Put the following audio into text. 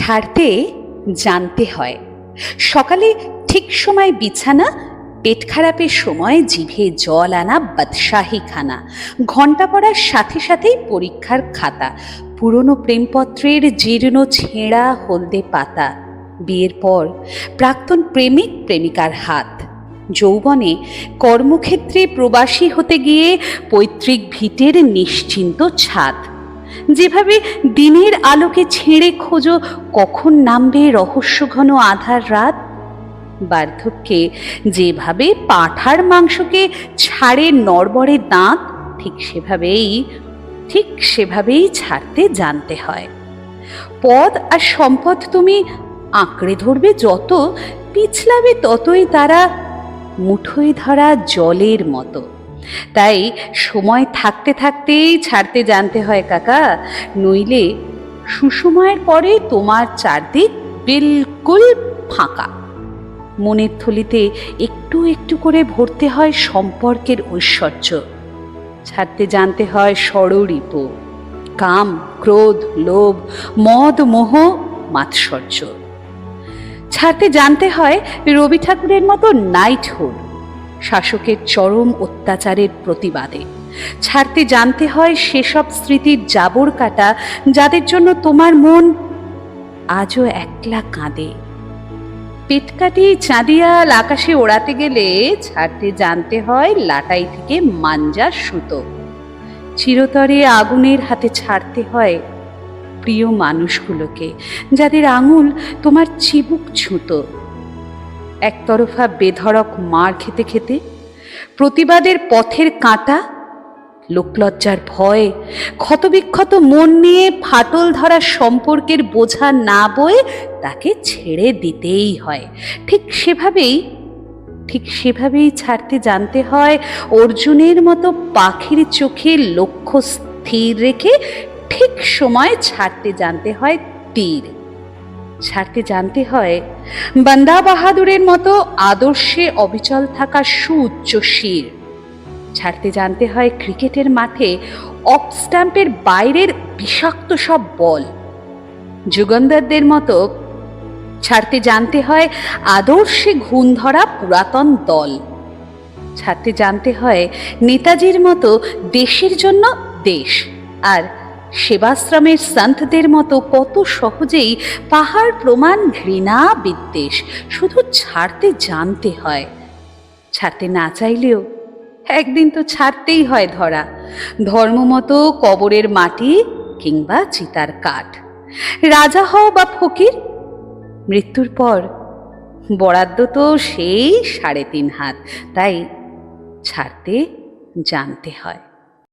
ছাড়তে জানতে হয়। সকালে ঠিক সময় বিছানা, পেট খারাপের সময় জিভে জল আনা বাদশাহী খানা। ঘণ্টা পড়ার সাথে সাথেই পরীক্ষার খাতা, পুরনো প্রেমপত্রের জীর্ণ ছেঁড়া হলদে পাতা, বিয়ের পর প্রাক্তন প্রেমিক, প্রেমিকার হাত। যৌবনে কর্মক্ষেত্রে প্রবাসী হতে গিয়ে পৈতৃক ভিটের নিশ্চিন্ত ছাদ। যেভাবে দিনের আলোকে ছেড়ে খোঁজো, কখন নামবে রহস্যঘন আধার রাত? বার্ধক্যে যেভাবে পাঁঠার মাংসকে ছাড়ে নড়বড়ে দাঁত, ঠিক সেভাবেই ঠিক সেভাবেই ছাড়তে জানতে হয়। পদ আর সম্পদ তুমি আঁকড়ে ধরবে যত, পিছলাবে ততই তারা মুঠোয় ধরা জলের মতো। তাই সময় থাকতে থাকতেই ছাড়তে জানতে হয় কাকা, নইলে সুসময়ের পরে তোমার চারদিক বিলকুল ফাঁকা। মনের থলিতে একটু একটু করে ভরতে হয় সম্পর্কের ঐশ্বর্য। ছাড়তে জানতে হয় ষড়রিপ কাম, ক্রোধ, লোভ, মদ, মোহ, মাৎসর্য। ছাড়তে জানতে হয় রবি ঠাকুরের মতো নাইটহুড শাসকের চরম অত্যাচারের প্রতিবাদে। ছাড়তে জানতে হয় সেসব স্মৃতির জাবর কাটা যাদের জন্য তোমার মন আজও একলা কাঁদে। পেটকাটি চাঁদিয়াল আকাশে ওড়াতে গেলে ছাড়তে জানতে হয় লাটাই থেকে মাঞ্জা সুতো। চিরতরে আগুনের হাতে ছাড়তে হয় প্রিয় মানুষগুলোকে, যাদের আঙুল তোমার চিবুক ছুতো। একতরফা বেধড়ক মার খেতে খেতে প্রতিবাদের পথের কাঁটা, লোকলজ্জার ভয়, ক্ষতবিক্ষত মন নিয়ে ফাটল ধরা সম্পর্কের বোঝা না বয়ে তাকে ছেড়ে দিতেই হয়। ঠিক সেভাবেই ঠিক সেভাবেই ছাড়তে জানতে হয় অর্জুনের মতো পাখির চোখে লক্ষ্য স্থির রেখে ঠিক সময় ছাড়তে জানতে হয় তীর। ছাড়তে জানতে হয়, বান্দা বাহাদুরের মতো আদর্শে অবিচল থাকা সুউচ্চ শির। ছাড়তে জানতে হয় ক্রিকেটের মাঠে অফ স্ট্যাম্পের বাইরের বিষাক্ত সব বল। যুগন্ধরদের মতো ছাড়তে জানতে হয় আদর্শে ঘুণ ধরা পুরাতন দল। ছাড়তে জানতে হয় নেতাজির মতো দেশের জন্য দেশ। আর সেবাশ্রমের সন্তদের মতো কত সহজেই পাহাড় প্রমাণ ঘৃণা বিদ্বেষ শুধু ছাড়তে জানতে হয়। ছাড়তে না চাইলেও একদিন তো ছাড়তেই হয় ধরা। ধর্মমতো কবরের মাটি কিংবা চিতার কাঠ। রাজা হও বা ফকির, মৃত্যুর পর বরাদ্দ তো সেই সাড়ে তিন হাত, তাই ছাড়তে জানতে হয়।